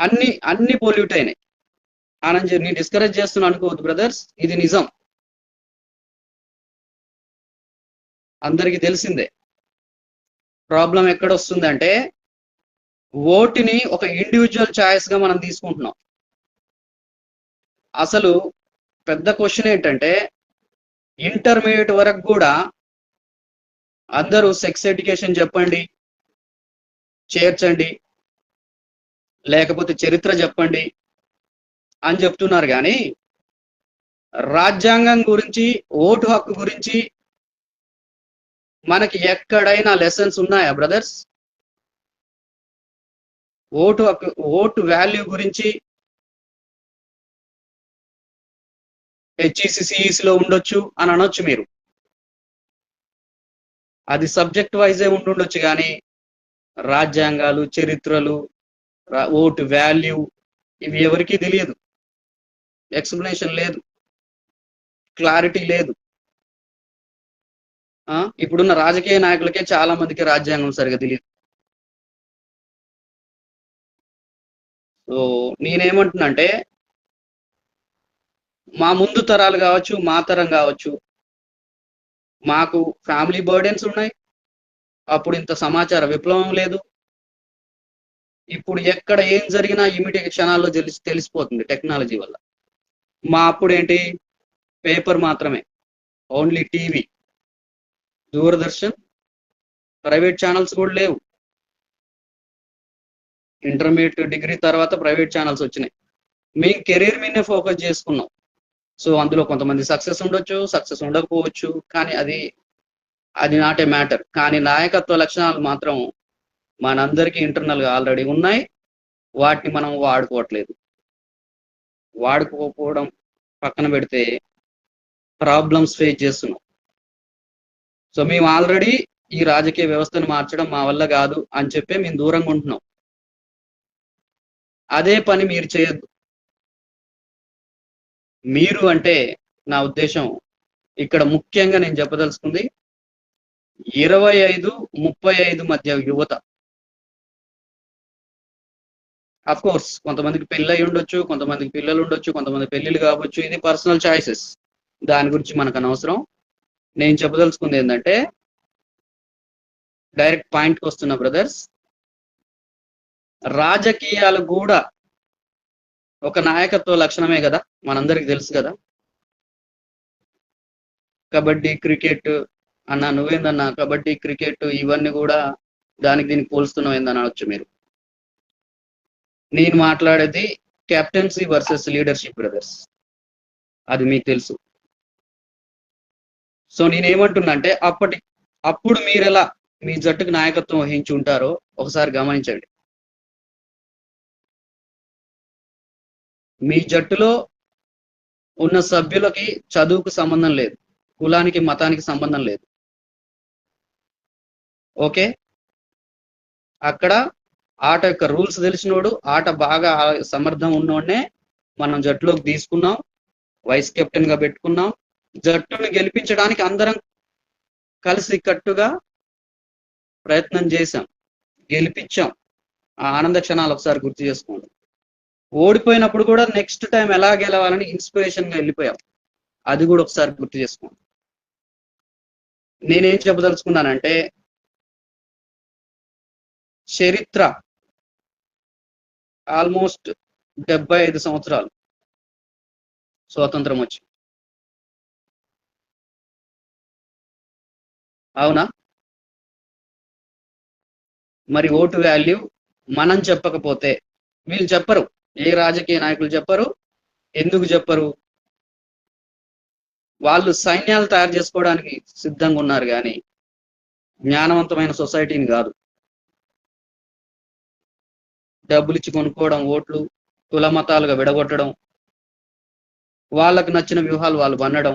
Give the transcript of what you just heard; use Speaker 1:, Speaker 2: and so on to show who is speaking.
Speaker 1: అన్ని అన్ని పొల్యూట్ అయినాయి. అని నేను డిస్కరేజ్ చేస్తున్నా అనుకోవద్దు బ్రదర్స్ ఇది నిజం. అందరికీ తెలిసిందే. ప్రాబ్లం ఎక్కడ వస్తుందంటే ఓటుని ఒక ఇండివిజువల్ ఛాయిస్గా మనం తీసుకుంటున్నాం. అసలు పెద్ద క్వశ్చన్ ఏంటంటే ఇంటర్మీడియట్ వరకు కూడా అందరూ సెక్స్ ఎడ్యుకేషన్ చెప్పండి చేర్చండి లేకపోతే చరిత్ర చెప్పండి అని చెప్తున్నారు కానీ రాజ్యాంగం గురించి ఓటు హక్కు గురించి మనకి ఎక్కడైనా లెసన్స్ ఉన్నాయా బ్రదర్స్ ఓటు హక్కు ఓటు వాల్యూ గురించి హెచ్ఈసిసిఈస్లో ఉండొచ్చు అని అనొచ్చు మీరు. అది సబ్జెక్ట్ వైజే ఉండుండొచ్చు కానీ రాజ్యాంగాలు చరిత్రలు ఓటు వాల్యూ ఇవి ఎవరికీ తెలియదు. ఎక్స్ప్లెనేషన్ లేదు. క్లారిటీ లేదు. ఇప్పుడున్న రాజకీయ నాయకులకే చాలా మందికి రాజ్యాంగం సరిగా తెలియదు. సో నేనేమంటున్నంటే మా ముందు తరాలు కావచ్చు మా తరం కావచ్చు మాకు ఫ్యామిలీ బర్డెన్స్ ఉన్నాయి. అప్పుడు ఇంత సమాచార విప్లవం లేదు. ఇప్పుడు ఎక్కడ ఏం జరిగినా ఇమీడియట్ క్షణాల్లో తెలిసి తెలిసిపోతుంది టెక్నాలజీ వల్ల. మా అప్పుడు ఏంటి పేపర్ మాత్రమే. Only TV. Doordarshan private channels కూడా లేవు. ఇంటర్మీడియట్ డిగ్రీ తర్వాత ప్రైవేట్ ఛానల్స్ వచ్చినాయి. మేము కెరీర్ మీదనే ఫోకస్ చేసుకున్నాం. సో అందులో కొంతమంది సక్సెస్ ఉండొచ్చు సక్సెస్ ఉండకపోవచ్చు కానీ అది అది నాట్ ఏ మ్యాటర్. కానీ నాయకత్వ లక్షణాలు మాత్రం మనందరికీ ఇంటర్నల్గా ఆల్రెడీ ఉన్నాయి. వాటిని మనం వాడుకోవట్లేదు. వాడుకోకపోవడం పక్కన పెడితే ప్రాబ్లమ్స్ ఫేస్ చేస్తున్నాం. సో మేము ఆల్రెడీ ఈ రాజకీయ వ్యవస్థను మార్చడం మా వల్ల కాదు అని చెప్పి మేము దూరంగా ఉంటున్నాం. అదే పని మీరు చేయొద్దు. మీరు అంటే నా ఉద్దేశం ఇక్కడ ముఖ్యంగా నేను చెప్పదలుచుకుంది ఇరవై ఐదు ముప్పై ఐదు మధ్య యువత. అఫ్ కోర్స్ కొంతమందికి పెళ్ళి అయి ఉండొచ్చు కొంతమందికి పిల్లలు ఉండొచ్చు కొంతమంది పెళ్ళిళ్ళు కావచ్చు ఇది పర్సనల్ చాయిసెస్ దాని గురించి మనకు అనవసరం. నేను చెప్పదలుచుకుంది ఏంటంటే డైరెక్ట్ పాయింట్కి వస్తున్న బ్రదర్స్ రాజకీయాలు కూడా ఒక నాయకత్వ లక్షణమే కదా మనందరికి తెలుసు కదా. కబడ్డీ క్రికెట్ అన్న నువ్వేందన్నా కబడ్డీ క్రికెట్ ఇవన్నీ కూడా దానికి దీనికి పోల్స్తున్నావు ఏందని అనొచ్చు మీరు. నేను మాట్లాడేది కెప్టెన్సీ వర్సెస్ లీడర్షిప్ బ్రదర్స్ అది మీకు తెలుసు. సో నేనేమంటున్నా అంటే అప్పటి అప్పుడు మీరు ఎలా మీ జట్టుకు నాయకత్వం వహించి ఉంటారో ఒకసారి గమనించండి. మీ జట్టులో ఉన్న సభ్యులకి చదువుకు సంబంధం లేదు. కులానికి మతానికి సంబంధం లేదు. ఓకే? అక్కడ ఆట యొక్క రూల్స్ తెలిసినోడు ఆట బాగా సమర్థం ఉన్నోడనే మనం జట్టులోకి తీసుకున్నాం. వైస్ కెప్టెన్గా పెట్టుకున్నాం. జట్టును గెలిపించడానికి అందరం కలిసి కట్టుగా ప్రయత్నం చేశాం. గెలిపించాం. ఆ ఆనంద క్షణాలు ఒకసారి గుర్తు చేసుకోండి. ఓడిపోయినప్పుడు కూడా నెక్స్ట్ టైం ఎలా గెలవాలని ఇన్స్పిరేషన్గా వెళ్ళిపోయాం. అది కూడా ఒకసారి గుర్తు చేసుకోండి. నేనేం చెప్పదలుచుకున్నానంటే చరిత్ర ఆల్మోస్ట్ డెబ్బై ఐదు సంవత్సరాలు స్వాతంత్రం వచ్చి అవునా? మరి ఓటు వాల్యూ మనం చెప్పకపోతే వీళ్ళు చెప్పరు. ఏ రాజకీయ నాయకులు చెప్పరు? ఎందుకు చెప్పరు? వాళ్ళు సైన్యాలు తయారు చేసుకోవడానికి సిద్ధంగా ఉన్నారు కానీ జ్ఞానవంతమైన సొసైటీని కాదు. డబ్బులు ఇచ్చి కొనుక్కోవడం ఓట్లు కుల మతాలుగా విడగొట్టడం వాళ్ళకు నచ్చిన వ్యూహాలు వాళ్ళు పన్నడం